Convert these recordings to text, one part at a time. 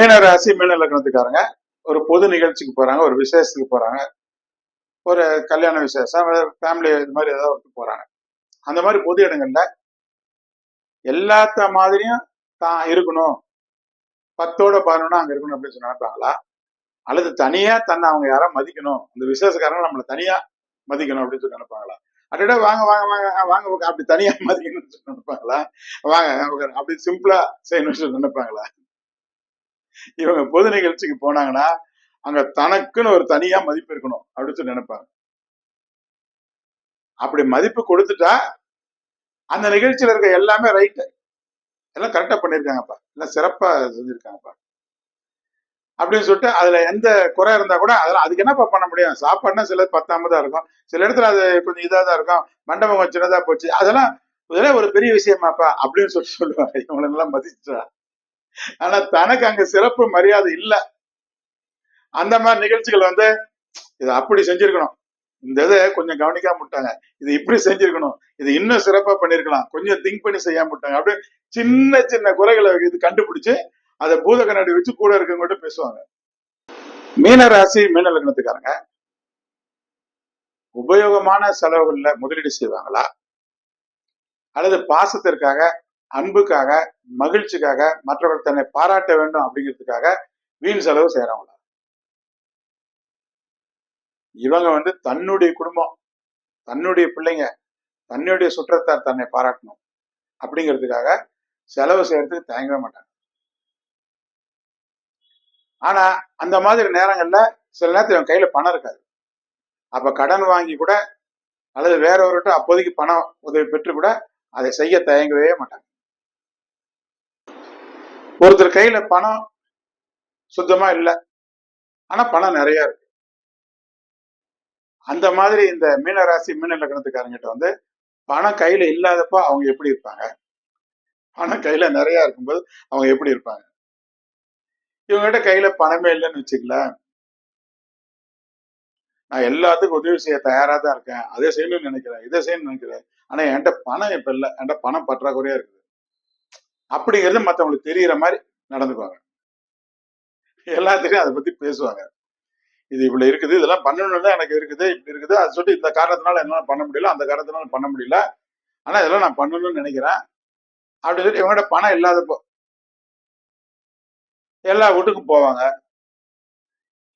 மீன ராசி மீன லக்னத்துக்காரங்க. ஒரு பொது நிகழ்ச்சிக்கு போறாங்க ஒரு விசேஷத்துக்கு போறாங்க. ஒரு கல்யாண விசேஷம் ஃபேமிலி இது மாதிரி ஏதாவது ஒருத்துக்கு போறாங்க. அந்த மாதிரி பொது இடங்கள்ல எல்லாத்த மாதிரியும் தான் இருக்கணும். பத்தோட பதினொன்னா அங்க இருக்கணும் அப்படின்னு சொல்லி நினைப்பாங்களா? அல்லது தனியா தன்னை அவங்க யாரா மதிக்கணும். இந்த விசேஷக்காரங்க நம்மளை தனியா மதிக்கணும் அப்படின்னு சொல்லி நினைப்பாங்களா? அடடா வாங்க வாங்க வாங்க வாங்க அப்படி தனியா மதிக்கணும்னு சொல்லி நினைப்பாங்களா? வாங்க அப்படி சிம்பிளா செய்யணும்னு சொல்லி நினைப்பாங்களா? இவங்க பொது நிகழ்ச்சிக்கு போனாங்கன்னா அங்க தனக்குன்னு ஒரு தனியா மதிப்பு இருக்கணும் அப்படின்னு சொல்லி நினைப்பாங்க. அப்படி மதிப்பு கொடுத்துட்டா அந்த நிகழ்ச்சியில இருக்க எல்லாமே ரைட்டு எல்லாம் கரெக்டா பண்ணிருக்காங்கப்பா எல்லாம் சிறப்பா செஞ்சிருக்காங்கப்பா. அப்படின்னு சொல்லிட்டு அதுல எந்த குறை இருந்தா கூட அதுல அதுக்கு என்னப்பா பண்ண முடியும்? சாப்பாடுனா சில பத்தாமதா இருக்கும். சில இடத்துல அது கொஞ்சம் இதா தான் இருக்கும். மண்டபம் கொஞ்சம் சின்னதா போச்சு. அதெல்லாம் இதெல்லாம் ஒரு பெரிய விஷயமாப்பா அப்படின்னு சொல்லி சொல்லுவாங்க. இவங்களெல்லாம் மதிச்சா ஆனா தனக்கு அங்க சிறப்பு மரியாதை இல்ல. அந்த மாதிரி நிகழ்ச்சிகள் வந்து இது அப்படி செஞ்சிருக்கணும். இந்த இதை கொஞ்சம் கவனிக்காம விட்டாங்க. இது இப்படி செஞ்சிருக்கணும். இது இன்னும் சிறப்பா பண்ணிருக்கலாம். கொஞ்சம் திங்க் பண்ணி செய்யாம விட்டாங்க. அப்படியே சின்ன சின்ன குறைகளை இது கண்டுபிடிச்சு அதை பூத கண்ணாடி வச்சு கூட இருக்கவங்ககிட்ட பேசுவாங்க. மீன ராசி மீன லக்னத்துக்காரங்க. உபயோகமான செலவுகள்ல முதலீடு செய்வாங்களா? அல்லது பாசத்திற்காக அன்புக்காக மகிழ்ச்சிக்காக மற்றவர்கள் தன்னை பாராட்ட வேண்டும் அப்படிங்கிறதுக்காக வீண் செலவு செய்யறவங்களா? இவங்க வந்து தன்னுடைய குடும்பம் தன்னுடைய பிள்ளைங்க தன்னுடைய சுற்றத்தார் தன்னை பாராட்டணும் அப்படிங்கிறதுக்காக செலவு செய்யறதுக்கு தயங்கவே மாட்டாங்க. ஆனா அந்த மாதிரி நேரங்கள்ல சில நேரத்தில் இவன் கையில பணம் இருக்காது. அப்ப கடன் வாங்கி கூட அல்லது வேற ஒருட்ட அப்போதைக்கு பணம் உதவி பெற்று கூட அதை செய்ய தயங்கவே மாட்டாங்க. ஒருத்தர் கையில பணம் சுத்தமா இல்லை. ஆனா பணம் நிறைய இருக்கு. அந்த மாதிரி இந்த மீனராசி மீன லக்னத்துக்காரங்கிட்ட வந்து பணம் கையில இல்லாதப்போ அவங்க எப்படி இருப்பாங்க? பணம் கையில நிறைய இருக்கும்போது அவங்க எப்படி இருப்பாங்க? இவங்ககிட்ட கையில பணமே இல்லைன்னு வச்சுக்கல நான் எல்லாத்துக்கும் உதவி செய்ய தயாரா தான் இருக்கேன். அதை செய்யணும்னு நினைக்கிறேன். இதை செய்யணும்னு நினைக்கிறேன். ஆனா என்கிட்ட பணம் இப்ப இல்லை. என்கிட்ட பணம் பற்றாக்குறையா இருக்குது. அப்படிங்கிறது மத்தவங்களுக்கு தெரியற மாதிரி நடந்துக்குவாங்க. எல்லாத்துக்கும் அதை பத்தி பேசுவாங்க. இது இப்படி இருக்குது இதெல்லாம் பண்ணணும்னு தான் எனக்கு இருக்குது இப்படி இருக்குது. அது சொல்லி இந்த காரணத்தினால என்னால பண்ண முடியல அந்த காரணத்தினால பண்ண முடியல. ஆனா இதெல்லாம் நான் பண்ணணும்னு நினைக்கிறேன். அப்படி சொல்லி இவங்ககிட்ட பணம் இல்லாதப்போ எல்லா வீட்டுக்கும் போவாங்க.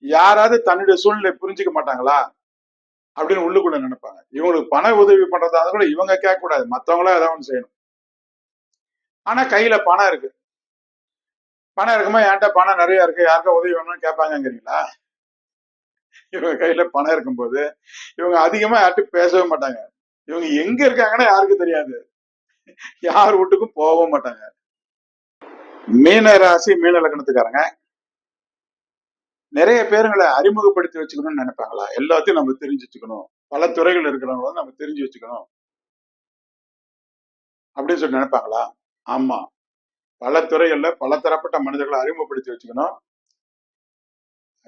யாராவது தன்னுடைய சூழ்நிலை புரிஞ்சுக்க மாட்டாங்களா? அப்படின்னு உள்ளுக்குள்ள நினைப்பாங்க. இவங்களுக்கு பண உதவி பண்றதா கூட இவங்க கேட்க கூடாது மத்தவங்களா ஏதாவது ஒன்று செய்யணும். ஆனா கையில பணம் இருக்கு. பணம் இருக்குமா? என்கிட்ட பணம் நிறைய இருக்கு? யாருக்கா உதவி வேணும்னு கேட்பாங்கிறீங்களா இவங்க கையில பணம் இருக்கும்போது இவங்க அதிகமா யார்கிட்ட பேசவே மாட்டாங்க. இவங்க எங்க இருக்காங்கன்னா யாருக்கும் தெரியாது. யார் வீட்டுக்கும் போகவும் மாட்டாங்க. மீன ராசி மீன லக்கணத்துக்காரங்க நிறைய பேருங்களை அறிமுகப்படுத்தி வச்சுக்கணும்னு நினைப்பாங்களா? எல்லாத்தையும் நம்ம தெரிஞ்சு வச்சுக்கணும். பல துறைகள் இருக்கிறவங்க நம்ம தெரிஞ்சு வச்சுக்கணும். அப்படின்னு சொல்லி நினைப்பாங்களா? ஆமா. பல துறைகள்ல பல தரப்பட்ட மனிதர்களை அறிமுகப்படுத்தி வச்சுக்கணும்.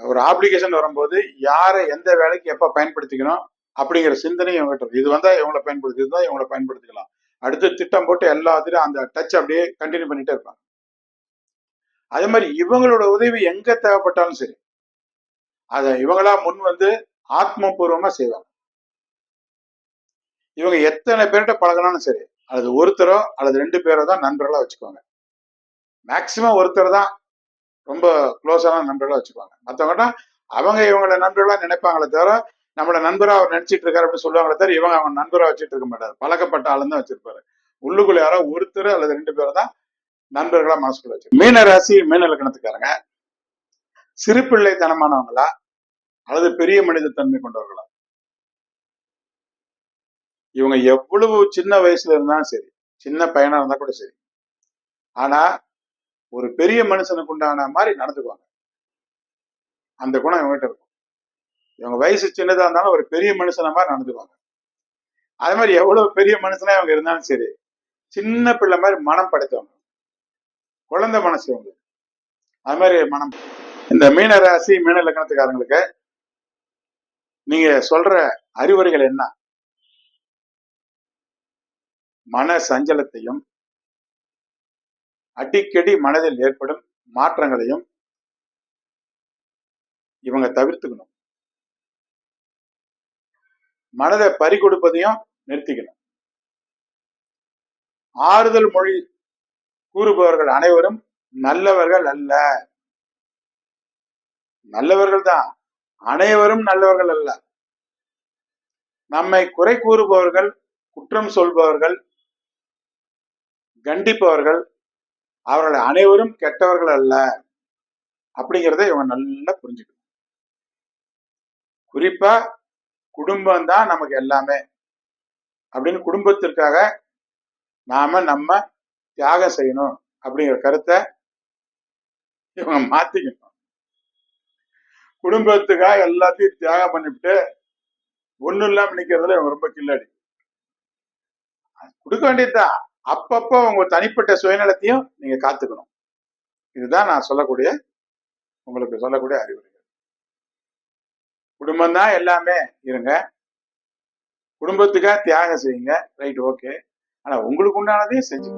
ஒரு ஆப்ளிகேஷன் வரும்போது யாரை எந்த வேலைக்கு எப்ப பயன்படுத்திக்கணும் அப்படிங்கிற சிந்தனை இவங்ககிட்ட இது வந்தா இவங்களை பயன்படுத்தி இருந்தா இவங்களை பயன்படுத்திக்கலாம். அடுத்து திட்டம் போட்டு எல்லாத்திலும் அந்த டச் அப்படியே கண்டினியூ பண்ணிட்டே இருப்பாங்க. அதே மாதிரி இவங்களோட உதவி எங்க தேவைப்பட்டாலும் சரி அதை இவங்களா முன் வந்து ஆத்மபூர்வமா செய்வாங்க. இவங்க எத்தனை பேர்கிட்ட பழகினாலும் சரி அல்லது ஒருத்தரோ அல்லது ரெண்டு பேரோ தான் நண்பர்களா வச்சுக்குவாங்க. மேக்சிமம் ஒருத்தர் தான் ரொம்ப க்ளோஸான நண்பர்களா வச்சுக்குவாங்க. மற்றவங்கட்டா அவங்க இவங்கள நண்பர்களா நினைப்பாங்களே தவிர நம்மள நண்பரா அவர் நினைச்சிட்டு இருக்காரு அப்படின்னு சொல்லுவாங்களே தவிர இவங்க அவங்க நண்பரா வச்சுட்டு இருக்க மாட்டாரு. பழக்கப்பட்ட ஆளுன்னு தான் வச்சிருப்பாரு. உள்ளுக்குள்ள யாரோ ஒருத்தர் அல்லது ரெண்டு பேரை தான் நண்பர்களா மனசுக்குள்ள வச்சு மீன ராசி மீன லக்கணத்துக்காரங்க சிறு பிள்ளைத்தனமானவங்களா அல்லது பெரிய மனித தன்மை கொண்டவர்களா? இவங்க எவ்வளவு சின்ன வயசுல இருந்தாலும் சரி சின்ன பையனா இருந்தா கூட சரி. ஆனா ஒரு பெரிய மனுஷனுக்கு உண்டான மாதிரி நடந்துக்குவாங்க. அந்த குணம் இவங்ககிட்ட இருக்கும். இவங்க வயசு சின்னதா இருந்தாலும் ஒரு பெரிய மனுஷன மாதிரி நடந்துக்குவாங்க. அதே மாதிரி எவ்வளவு பெரிய மனுஷனா இவங்க இருந்தாலும் சரி சின்ன பிள்ளை மாதிரி மனம் படைத்தவங்க. குழந்தை மனசு இவங்க அது மாதிரி மனம். இந்த மீன ராசி மீன இலக்கணத்துக்காரங்களுக்கு நீங்க சொல்ற அறிவுரைகள் என்ன? மன சஞ்சலத்தையும் அடிக்கடி மனதில் ஏற்படும் மாற்றங்களையும் இவங்க தவிர்த்துக்கணும். மனதை பறி கொடுப்பதையும் நிறுத்திக்கணும். ஆறுதல் மொழி கூறுபவர்கள் அனைவரும் நல்லவர்கள் அல்ல. நல்லவர்கள் தான். அனைவரும் நல்லவர்கள் அல்ல. நம்மை குறை கூறுபவர்கள் குற்றம் சொல்பவர்கள் கண்டிப்பவர்கள் அவர்கள் அனைவரும் கெட்டவர்கள் அல்ல அப்படிங்கிறத இவங்க நல்லா புரிஞ்சுக்கணும். குறிப்பா குடும்பம் தான் நமக்கு எல்லாமே. அப்படின்னு குடும்பத்திற்காக நாம நம்ம தியாகம் செய்யணும் அப்படிங்கிற கருத்தை இவங்க மாத்திக்கணும். குடும்பத்துக்காக எல்லாத்தையும் தியாகம் பண்ணிவிட்டு ஒண்ணும் இல்லாம நிக்கிறதுல இவங்க ரொம்ப கில்லாடி. கொடுக்க வேண்டியதுதான். அப்பப்போ உங்க தனிப்பட்ட சுயநலத்தையும் நீங்க காத்துக்கணும். இதுதான் நான் சொல்லக்கூடிய உங்களுக்கு சொல்லக்கூடிய அறிவுரைகள் குடும்பம் தான் எல்லாமே இருங்க. குடும்பத்துக்காக தியாகம் செய்யுங்க. Right okay. ஆனா உங்களுக்கு உண்டானதையும் செஞ்சு